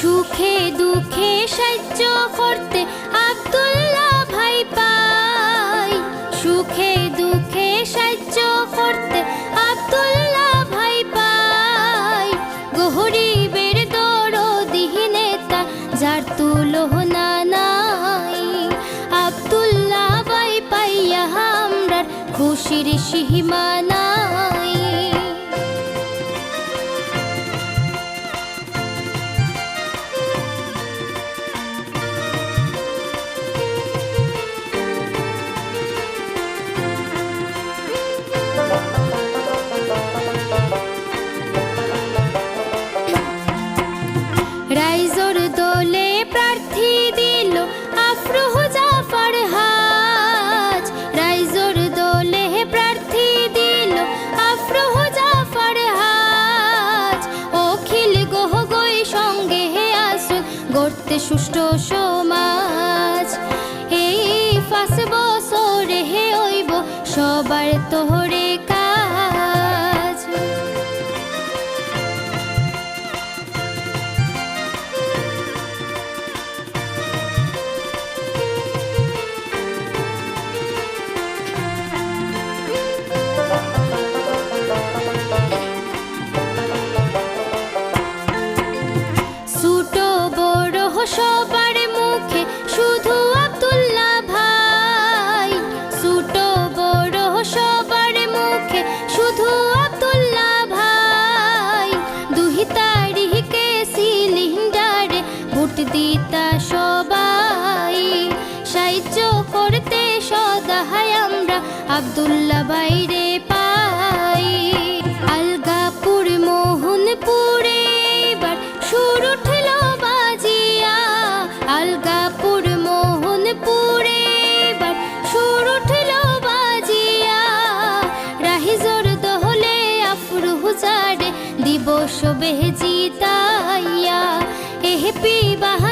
সুখে দুঃখে সাহায্য করতে আব্দুল্লাহ ভাই পাই। সুখে দুঃখে সাহায্য করতে আব্দুল্লাহ ভাই পাই। গহরিবের দরদি নেতা, যার তুলনা নাই। আব্দুল্লাহ ভাই পাইয়া আমরার খুশির সীমা সুষ্ঠু সমাজ আবদুল্লা বাইরে পাই। আলগাপুর, মোহনপুরে এবার সুর উঠল বাজিয়া। আলগাপুর, মোহনপুরে এবার সুর উঠল বাজিয়া। রাহিজর দহলে আফরু হুজারে দিবস বেহজি তাইয়া। এহ পি বাহা